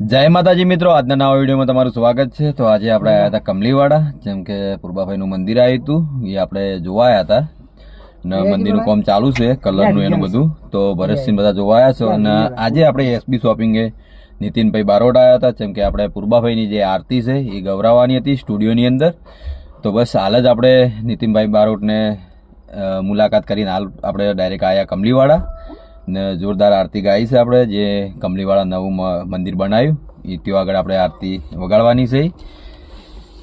જય માતાજી મિત્રો આજના નવા વિડીયોમાં તમારું સ્વાગત છે. તો આજે આપણે આવ્યા હતા કમલીવાડા જેમ કે પૂર્બાભાઈનું મંદિર આવ્યું હતું એ આપણે જોવા આવ્યા હતા. ને મંદિરનું કામ ચાલુ છે કલરનું એનું બધું. તો ભરતસિંહ બધા જોવા આવ્યા છે. અને આજે આપણે એસબી શોપિંગે નીતિનભાઈ બારોટ આવ્યા હતા જેમ કે આપણે પૂર્બાભાઈની જે આરતી છે એ ગૌરાવાની હતી સ્ટુડિયોની અંદર. તો બસ હાલ જ આપણે નીતિનભાઈ બારોટને મુલાકાત કરીને હાલ આપણે ડાયરેક્ટ આવ્યા કમલીવાડા. ને જોરદાર આરતી ગાઈ છે આપણે, જે કમલીવાળા નવું મંદિર બનાવ્યું. એ ત્યાં આગળ આપણે આરતી વગાડવાની છે.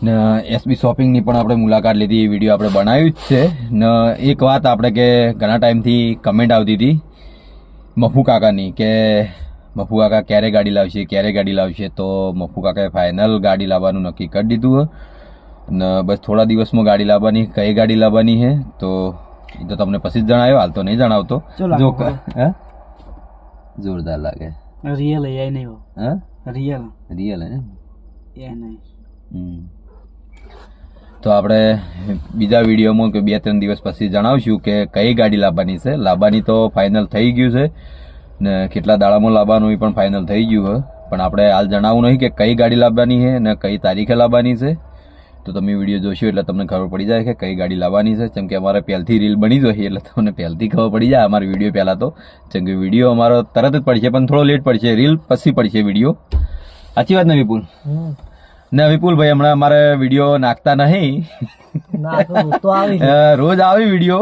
ને એસબી શોપિંગની પણ આપણે મુલાકાત લીધી, એ વીડિયો આપણે બનાવ્યું જ છે. ને એક વાત આપણે કે ઘણા ટાઈમથી કમેન્ટ આવતી હતી, મફુ કાકાની, કે મફુ કાકા ક્યારે ગાડી લાવશે, ક્યારે ગાડી લાવશે, તો મફુ કાકાએ ફાઇનલ ગાડી લાવવાનું નક્કી કરી દીધું. ને બસ થોડા દિવસમાં ગાડી લાવવાની, કઈ ગાડી લાવવાની છે તો એ તો તમને પછી જ જણાવ્યો હાલ તો નહીં જણાવતો. જો જોરદાર લાગે. રિયલ એઆઈ નહીં હા. રિયલ રિયલ હે તો આપણે બીજા વિડીયોમાં કે બે ત્રણ દિવસ પછી જણાવશું કે કઈ ગાડી લાવવાની છે. લાવવાની તો ફાઇનલ થઈ ગયું છે. ને કેટલા દાડામાં લાવવાનું એ પણ ફાઇનલ થઈ ગયું છે. પણ આપણે હાલ જણાવવું નહીં કે કઈ ગાડી લાવવાની છે ને કઈ તારીખે લાવવાની છે. તો તમે વીડિયો જોશો એટલે તમને ખબર પડી જાય કે કઈ ગાડી લાવવાની છે. જેમ કે અમારે પહેલથી રીલ બની જોઈએ એટલે તમને પહેલથી ખબર પડી જાય અમારી વીડિયો પહેલાં તો. જેમ કે વીડિયો અમારો તરત જ પડશે પણ થોડો લેટ પડશે. રીલ પછી પડશે વીડિયો. સાચી વાત ને વિપુલ? ને વિપુલભાઈ હમણાં અમારે વીડિયો નાખતા નહીં. રોજ આવી વીડિયો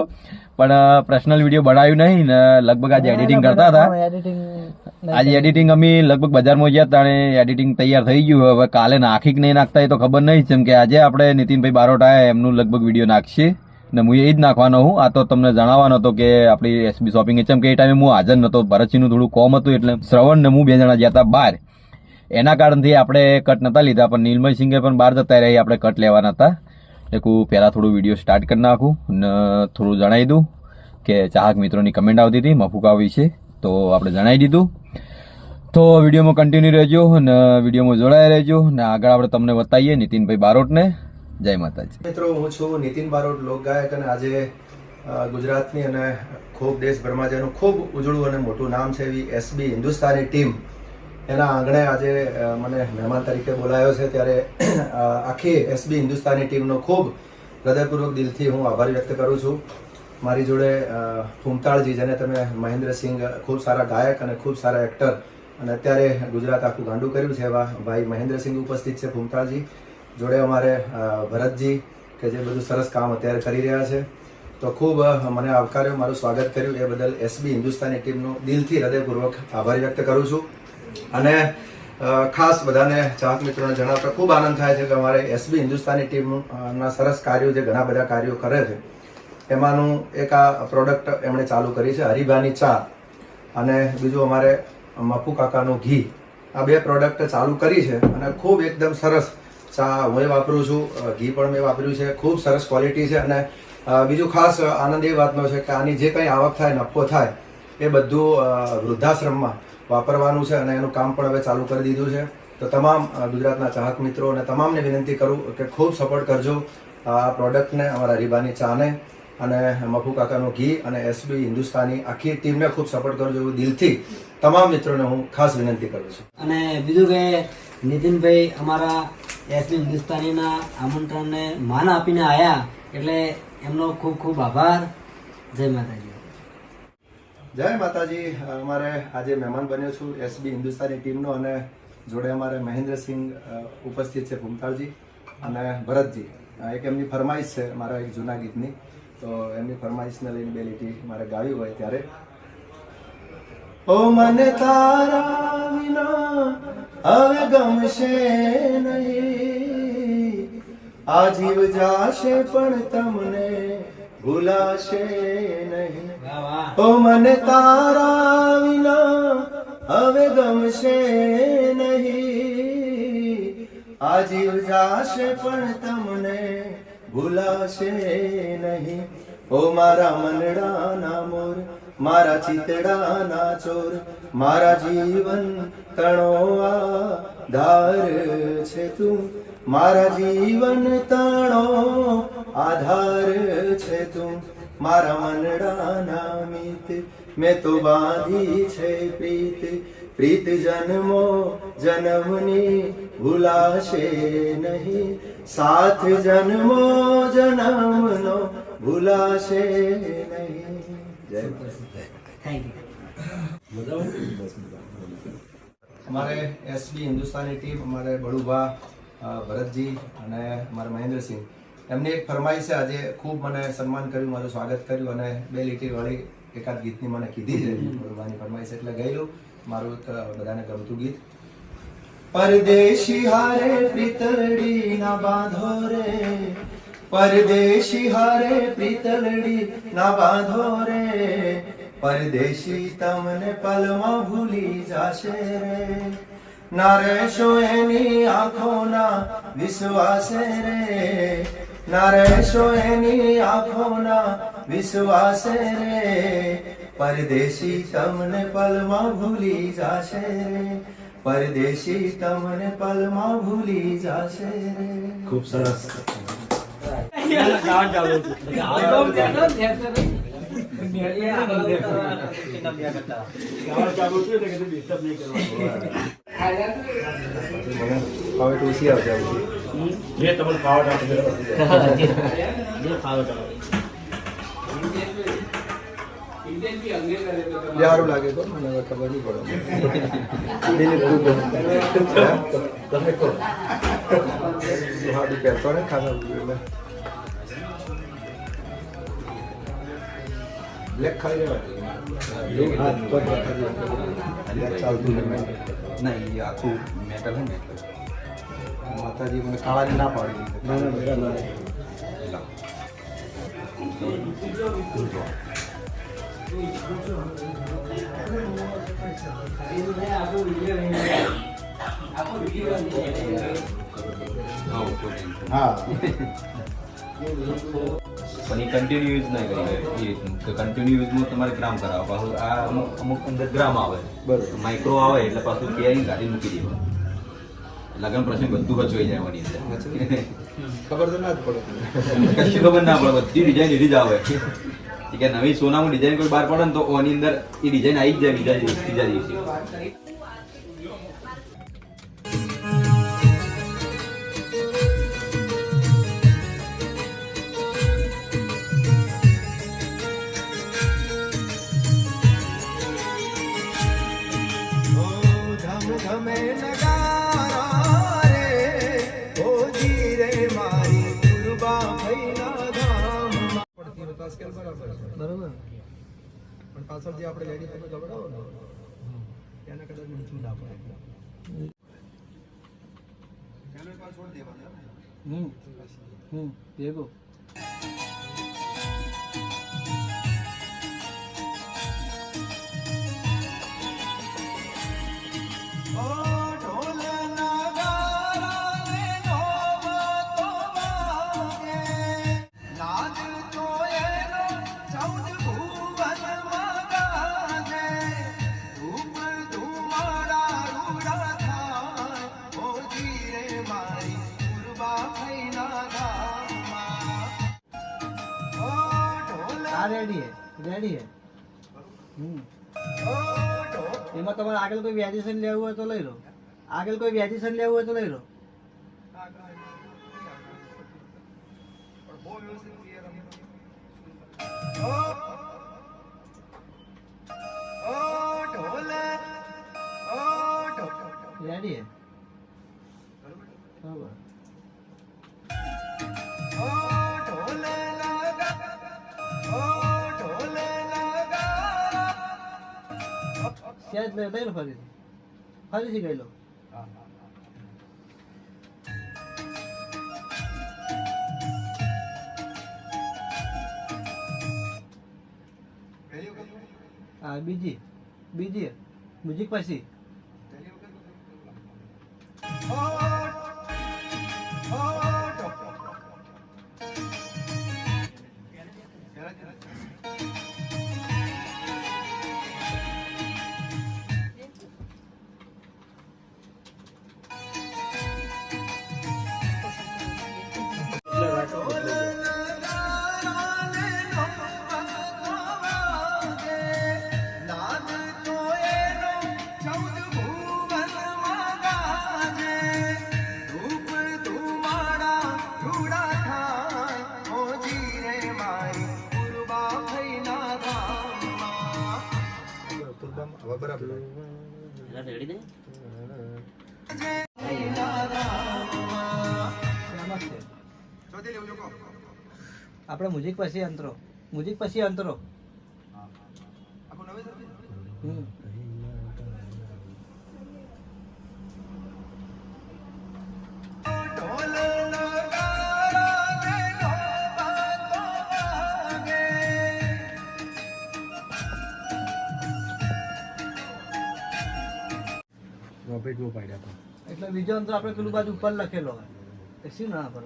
પણ પર્સનલ વીડિયો બનાવ્યું નહીં ને લગભગ આજે એડિટિંગ કરતા હતા. એડિટિંગ આજે એડિટિંગ અમે લગભગ બજારમાં ગયા હતા અને એડિટિંગ તૈયાર થઈ ગયું હવે. કાલે નાખી કે નહીં નાખતા એ તો ખબર નહીં. જેમ કે આજે આપણે નીતિનભાઈ બારોટા એમનું લગભગ વીડિયો નાખશે. ને હું એ જ નાખવાનો હું. આ તો તમને જણાવવાનો હતો કે આપણી એસબી શોપિંગ જેમ કે એ ટાઈમે હું હાજર નહોતો ભરતસિંહનું થોડું કોમ હતું એટલે શ્રવણ ને હું બે જણા ગયા હતા બહાર. એના કારણથી આપણે કટ નતા લીધા પણ નીલમય સિંગે પણ બહાર જતા રહી આપણે કટ લેવાના હતા. એટલે હું પહેલાં થોડું વીડિયો સ્ટાર્ટ કરી નાખું ને થોડું જણાવી દઉં કે ચાહક મિત્રોની કમેન્ટ આવતી હતી મફુકા વિશે. તો આપણે જણાવી દીધું. તો વિડીયોમાં કન્ટિન્યુ રહેજો અને વિડીયોમાં જોડાયા રહેજો ને આગળ આપણે તમને બતાવીએ નીતિનભાઈ બારોટને. જય માતાજી. મિત્રો, હું છું નીતિન બારોટ, લોકગાયક અને આજે ગુજરાતની અને ખૂબ દેશભરમાં જેનું ખૂબ ઉજળું અને મોટું નામ છે એવી એસબી હિન્દુસ્તાની ટીમ, એના આંગણે આજે મને મહેમાન તરીકે બોલાયો છે ત્યારે આખી એસબી હિન્દુસ્તાની ટીમનો ખૂબ હૃદયપૂર્વક દિલથી હું આભાર વ્યક્ત કરું છું. મારી જોડે ફૂમતાળજી જેને તમે મહેન્દ્રસિંહ ખૂબ સારા ગાયક અને ખૂબ સારા એક્ટર અને અત્યારે ગુજરાત આખું ગાંડું કર્યું છે એવા ભાઈ મહેન્દ્રસિંહ ઉપસ્થિત છે ફૂમતાળજી જોડે અમારે ભરતજી કે જે બધું સરસ કામ અત્યારે કરી રહ્યા છે. તો ખૂબ મને આવકાર્યો, મારું સ્વાગત કર્યું. એ બદલ એસબી હિન્દુસ્તાની ટીમનો દિલથી હૃદયપૂર્વક આભાર વ્યક્ત કરું છું. અને ખાસ બધાને ચાહક મિત્રોને જણાવતા ખૂબ આનંદ થાય છે કે અમારે એસબી હિન્દુસ્તાની ટીમના સરસ કાર્યો જે ઘણા બધા કાર્યો કરે છે. એમાંનું એક આ પ્રોડક્ટ એમણે ચાલુ કરી છે, હરિભાની ચા. અને બીજું અમારે મફુ કાકાનું ઘી. આ બે પ્રોડક્ટ ચાલુ કરી છે અને ખૂબ એકદમ સરસ ચા હું વાપરું છું ઘી પણ મેં વાપર્યું છે, ખૂબ સરસ ક્વોલિટી છે અને બીજું ખાસ આનંદ એ વાતનો છે કે આની જે કંઈ આવક થાય, નફો થાય, એ બધું વૃદ્ધાશ્રમમાં વાપરવાનું છે અને એનું કામ પણ હવે ચાલુ કરી દીધું છે. તો તમામ ગુજરાતના ચાહક મિત્રો અને તમામને વિનંતી કરું કે ખૂબ સપોર્ટ કરજો આ પ્રોડક્ટને અમારા રીબાની ચાને. અને મફુ કાકાનું ઘી અને એસબી હિન્દુસ્તાની આખી ટીમને ખૂબ સપોર્ટ કરજો એવું દિલથી તમામ મિત્રોને હું ખાસ વિનંતી કરું છું. અને બીજું કે નીતિનભાઈ અમારા એસબી હિન્દુસ્તાનીના આમંત્રણને માન આપીને આવ્યા એટલે એમનો ખૂબ ખૂબ આભાર. જય માતાજી. જય માતાજી. અમારે આજે મહેમાન બન્યો છું એસબી હિન્દુસ્તાની ટીમનો અને જોડે અમારે મહેન્દ્રસિંહ ઉપસ્થિત છે ભૂમતાળજી અને ભરતજી. એક એમની ફરમાઈશ છે મારા એક જૂના ગીતની. તો એમની ફરમાઈશને લઈને બે લીટી મારે ગાવી હોય ત્યારે ઓ મને તારા વિના હવે ગમશે નહીં. આ જીવ જાશે પણ તમને ભૂલાશે નહીં. ઓ મને તારા વિના હવે ગમશે નહીં. આ જીવ જાશે પણ તમને ભૂલાશે નહીં. ઓ મારા મનડાના મોર, મારા ચિતડાના ચોર, મારા જીવન તણો આધાર છે તું. મારા જીવન તણો આધાર છે તું. મારા મનડાના મિત, મેં તો બાંધી છે પ્રીત. પ્રીત જન્મો જન્મની ભૂલાશે નહીં. સાથ જન્મો જન્મનો ભૂલાશે નહીં. જય થેન્ક યુ અમારે એસબી હિન્દુસ્તાની ટીમ અમારે બળુભા ભરતજી અને અમારે મહેન્દ્રસિંહ. એમની એક ફરમાઈશે આજે ખૂબ મને સન્માન કર્યું મારું સ્વાગત કર્યું અને બે લીટી વાળી એકાદ ગીતની મને કીધી છે. ભગવાનની ફરમાઈશ એટલે ગયેલું મારું એક બધાને ગમતું ગીત પરદેશી હારે પ્રીતલડી ના બાંધો રે પરદેશી હારે પ્રીતલડી ના બાંધો રે પરદેશી તમને પલમાં ભૂલી જાશે રે ના રહેશો એની આંખોના વિશ્વાસે રે ના રહેશો એની આંખોના વિશ્વાસે રે પરદેશી તમને પલમાં ભૂલી જાશે. રે પરદેશી તમને પલમાં ભૂલી જાશે. રે ખૂબ સરસ. હવે ટુસી આવશે સારું લાગે તો મને ખબર નહીં પડે દિલીપ તું. તમે કહો હાડું પહેરતો ને ખાના એટલે બ્લેક જ ખાલી બ્લેક ચાલતું નહીં આખું મેટલ હે ને એટલે. માતાજી મને ખાવાની ના પાડી ના ના પણ એ કન્ટિન્યુ યુઝ નહીં કરી એ કન્ટિન્યુ યુઝમાં તમારે ગ્રામ કરાવો પાછું આ અમુક અમુક અંદર ગ્રામ આવે. બરોબર. માઇક્રો આવે એટલે પાછું કેરિંગ કાઢી મૂકી દેવા લગ્ન પ્રસંગ બધું બચવાઈ જાય એની અંદર. ખબર તો ના જ પડે. કશું ખબર ના પડે બધી ડિઝાઇન એની જ આવે. નવી સોનામાં ડિઝાઇન કોઈ બહાર પડે ને તો ઓની અંદર એ ડિઝાઇન આવી જ જાય બીજા ત્રીજા દિવસે. કદાચ નીચું ના પડે. હમ. હમ. ભેગો રેડી હે રેડી હે. એમાં તમારે આગળ કોઈ વેરિએશન લેવું હોય તો લઈ લો. આગળ કોઈ વેરિએશન લેવું હોય તો લઈ લો. સેજ લઈ લઈ લો ફરીથી ફરીથી ગઈ લો હા બીજી બીજી મ્યુઝિક પછી. આપણે મ્યુઝિક પછી અંતરો. મ્યુઝિક પછી અંતરો. હમ. એટલે બીજો અંતર આપણે પેલું બાજુ ઉપર લખેલો હોય. શું ના પર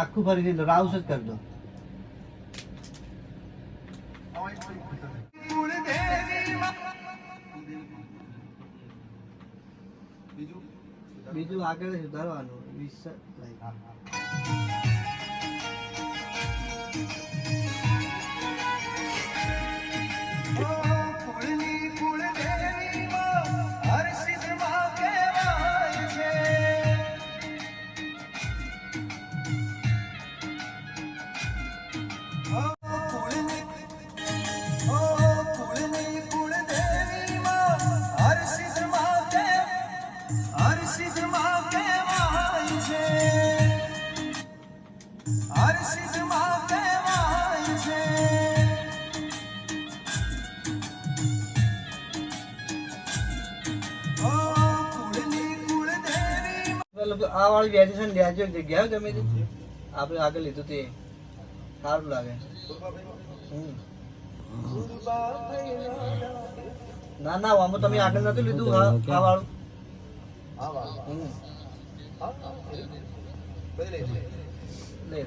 આખું લો રાઉસ જ કરી દો. બીજું આગળ સુધારવાનું વીસ લાઈન. આ વાળી વેકેશન લેજો એક જગ્યાએ ગમે તે. આપણે આગળ લીધું તે. સારું લાગે. હમ. ના ના આમાં તમે આગળ નતું લીધું આ આ વાળું. હમ. લે.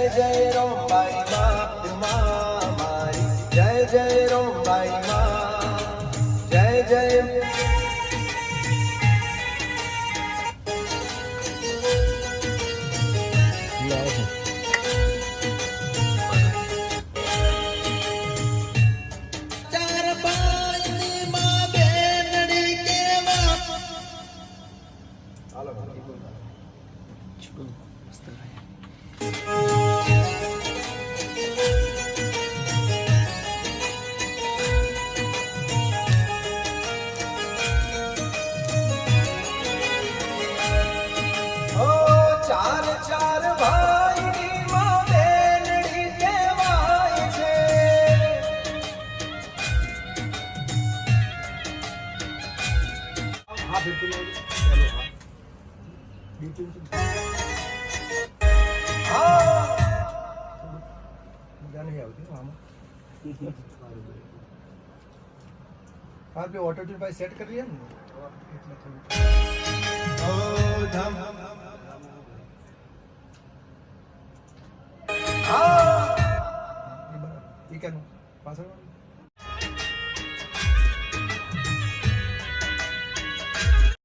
જય જય રોમબાઈ માં મારી જય જય. રોમબાઈ માં જય જય ઓ આપણે ઓટો ટ્યુન પાસે સેટ કરી લઈએ ને એટલે થોડું ઓ